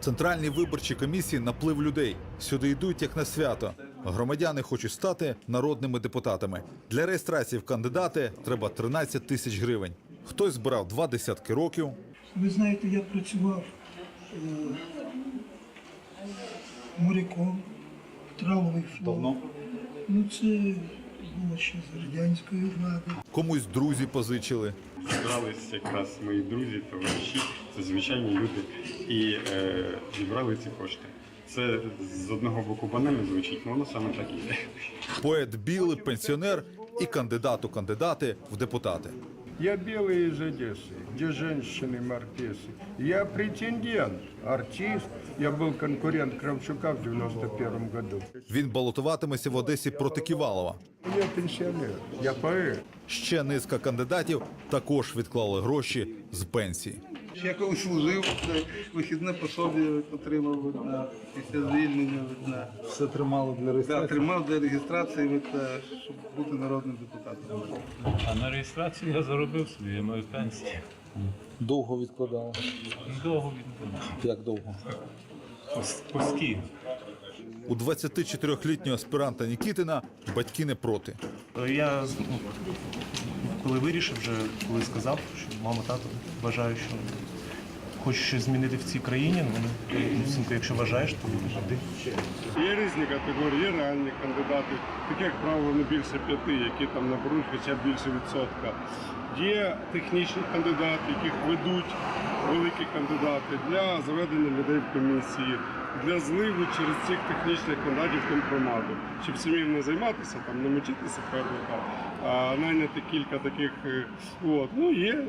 Центральній виборчій комісії наплив людей. Сюди йдуть як на свято. Громадяни хочуть стати народними депутатами. Для реєстрації в кандидати треба 13 тисяч гривень. Хтось збирав два десятки років, Ви знаєте, я працював е, моряком, траловий флот. Давно? Ну, це було ще з радянської влади. комусь друзі позичили. Зібрались якраз мої друзі, товариші, це звичайні люди, і е, зібрали ці кошти. Це з одного боку банально звучить, але воно саме так і є. Поет білий, пенсіонер і кандидат у кандидати в депутати. Я белый из Одессы, где женщины маркесы. Я претендент, артист. Я был конкурент Кравчука в 91 году. Він балотуватиметься в Одесі проти Ківалова. Я пенсионер, я поэт. Ще низка кандидатів також відклали гроші з пенсії. Я коли служив, це вихідне пособі отримав видно, після звільнення видно. Все тримало для реєстрації. тримав для реєстрації, видно, щоб бути народним депутатом. А на реєстрацію я заробив собі, я маю пенсію. Довго відкладали. Довго відбув. Як довго? Постійно. У 24-літнього аспіранта Нікітина батьки не проти. Я ну, коли вирішив, вже коли сказав, що мама, тато вважаю, що хочу щось змінити в цій країні. Ну, синку, якщо вважаєш, то йди. Є різні категорії, є реальні кандидати, такі, як правило, не більше п'яти, які там наберуть хоча б більше відсотка. Є технічні кандидати, яких ведуть великі кандидати для заведення людей в комісії, для зливу через цих технічних кандидатів компромату, щоб самим не займатися, там, не мочити суперника, а найняти кілька таких. е, От. Ну, є е,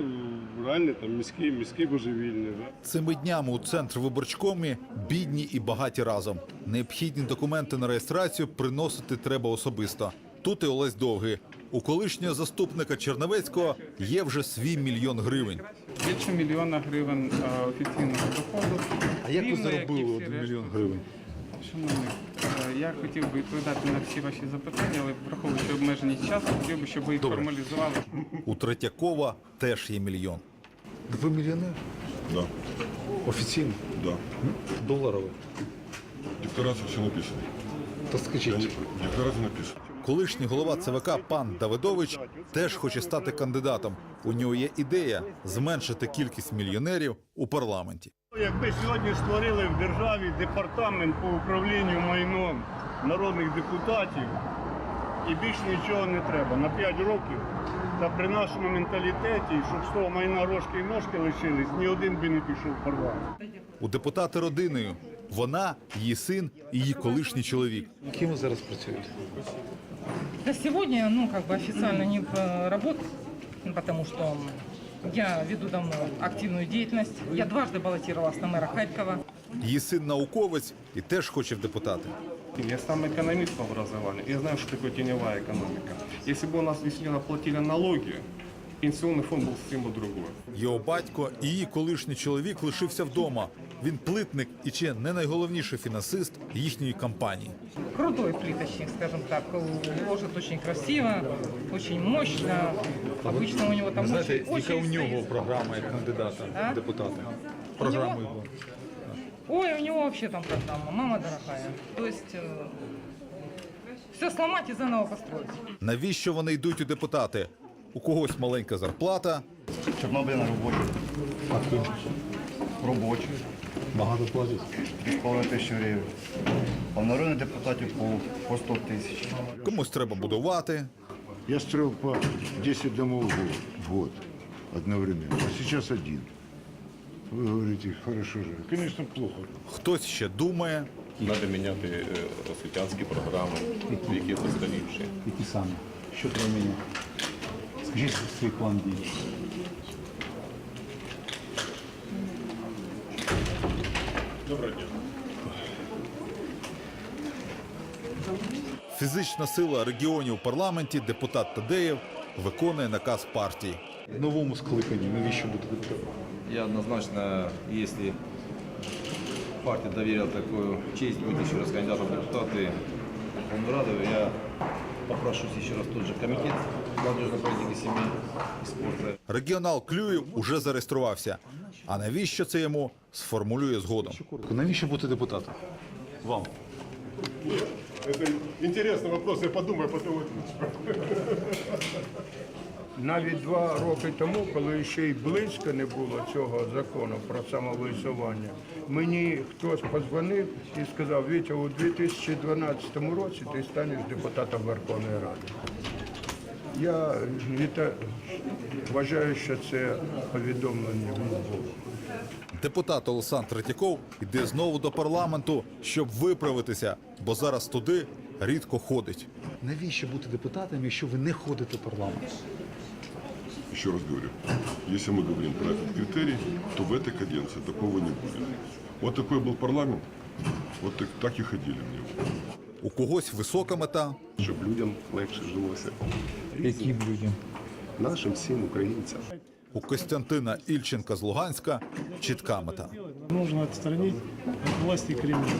реальні там міські, міські божевільні. Да? Цими днями у центр виборчкомі бідні і багаті разом. Необхідні документи на реєстрацію приносити треба особисто. Тут і Олесь Довгий. У колишнього заступника Черновецького є вже свій мільйон гривень. Більше мільйона гривень е, офіційного доходу. А як ви Рівно, і заробили всі один решта. мільйон гривень? Шановний, е, я хотів би відповідати на всі ваші запитання, але враховуючи обмеженість часу, хотів би, щоб ви їх Добре. формалізували. У Третьякова теж є мільйон. Ви мільйонер? Да, Офіційно? да. Доларовий. В декларации все написано. То скажіть, В декларации написано. Колишній голова ЦВК пан Давидович теж хоче стати кандидатом. У нього є ідея зменшити кількість мільйонерів у парламенті. Якби сьогодні створили в державі департамент по управлінню майном народних депутатів, і більше нічого не треба на 5 років, та при нашому менталітеті, щоб з того майна рожки і ножки лишились, ні один би не пішов в парламент. У депутати родиною. Вона, її син і її колишній чоловік. ким ви зараз працюєте? Да сегодня, ну, как бы официально не э, работаю, ну, потому что я веду давно активную деятельность. Я дважды баллотировалась на мэра Харькова. Її син науковець і теж хоче в депутати. Я сам экономист по образованию, я знаю, что такое теневая экономика. Если бы у нас действительно платили налоги, пенсионный фонд был совсем другой. Його батько і її колишній чоловік лишився вдома. Він плитник і чи не найголовніший фінансист їхньої кампанії. Крутой плиточник, скажем так, ложит очень красиво, очень мощно. Обычно у него там Ви знаєте, очень, яка у очень нього стоит. програма як кандидата А? в депутати? Програма У його. Ой, у него вообще там программа, мама дорогая. То есть все сломать и заново построить. Навіщо вони йдуть у депутати? У когось маленька зарплата, Чорнобиль на робочий. Робочий. Багато платять. 2,5 тисячі гривень. А народних депутатів по, по 100 тисяч. комусь треба будувати, Я строил по 10 домов в год, одновременно, а сейчас один. Вы говорите, хорошо же. Конечно, плохо. хтось ще думає, Треба міняти е, освітянські програми, які постарівші. Які саме? Що треба міняти? Скажіть свій план дій. фізична сила регіонів у парламенті, депутат Тадеєв виконує наказ партії. В новому скликанні навіщо бути депутатом? Я однозначно, если партия доверила такую честь быть еще раз кандидатом в Конрадову, я попрошусь еще раз тот же комитет молодежной политики, семьи и спорта. Регіонал Клюєв уже зареєструвався. А навіщо це йому сформулює згодом. Навіщо бути депутатом? Вам. Это интересный вопрос, я подумаю, потом отвечу. Навіть два роки тому, коли ще й близько не було цього закону про самовисування, мені хтось позвонив і сказав, Вітя, у 2012 році ти станеш депутатом Верховної Ради. Я віта... вважаю, що це повідомлення від Бога. Депутат Олександр Третьяков йде знову до парламенту, щоб виправитися, бо зараз туди рідко ходить. Навіщо бути депутатом, якщо ви не ходите в парламент? Еще раз говорю, если мы говорим про этот критерий, то в этой каденции такого не будет. Вот такой был парламент, вот так, так и ходили в него. У когось висока мета, Щоб людям легше жилося. Яким людям? Нашим всім українцям. у Костянтина Ільченка з Луганська чітка мета. Нужно отстранить от власти Кремля.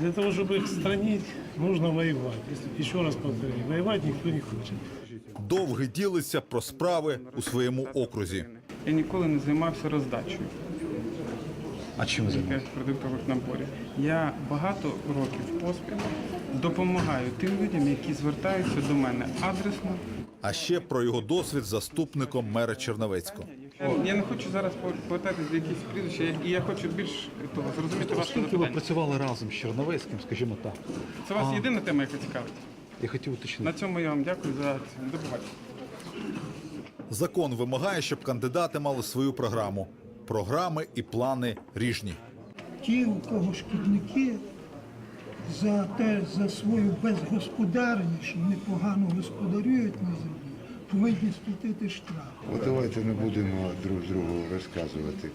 Для того, чтобы их отстранить, нужно воевать. Еще раз повторяю, воевать никто не хочет. Довги ділиться про справи у своєму окрузі. Я ніколи не займався роздачею А чим займаєтесь? продуктових наборів. Я багато років поспіль допомагаю тим людям, які звертаються до мене адресно. А ще про його досвід заступником мера Черновецького. Я- Я не хочу зараз повертатися до якихось прізвища, я- і я хочу більш того зрозуміти ваше Скільки ви запитання. працювали разом з Черновецьким, скажімо так? Це вас єдина тема, яка цікавить. Я хотів На уточнити. цьому я вам дякую за це. До побачення. Закон вимагає, щоб кандидати мали свою програму. Програми і плани ріжні. Ті, у кого шкідники за те, за свою безгосподарність, що вони погано господарюють на повинні сплатити штраф. Вот давайте не будемо друг другу розказувати.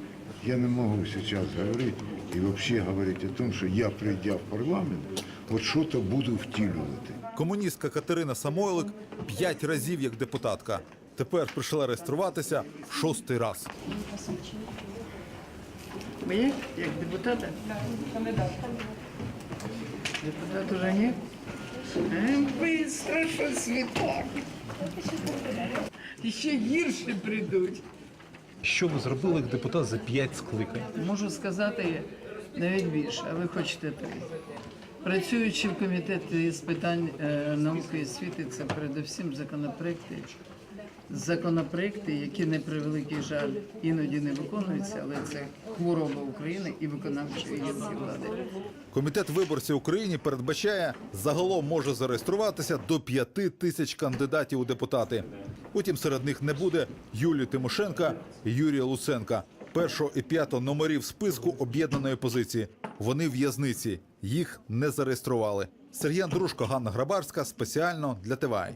Я не можу зараз говорити і взагалі говорити о том, що я прийдя в парламент, от що-то буду втілювати. Комуністка Катерина Самойлик п'ять разів як депутатка. Тепер прийшла реєструватися в шостий раз. Есть? Як депутата? Депутат уже нет? Быстро, що світак. Ще гірше прийдуть. Що ви зробили як депутат за п'ять скликань? Можу сказати навіть більше, а ви хочете три. Працюючи в комітеті з питань е, науки і освіти, це передусім законопроекти, законопроекти, які на превеликий жаль іноді не виконуються, але це хвороба України і виконавчої гілки влади. Комітет виборців України передбачає, загалом може зареєструватися до п'яти тисяч кандидатів у депутати. Утім, серед них не буде Юлії Тимошенка і Юрія Луценка, першого і п'ятого номерів списку об'єднаної опозиції. Вони в'язниці. Їх не зареєстрували. Сергій Андрушко, Ганна Грабарська спеціально для ТВАЙ.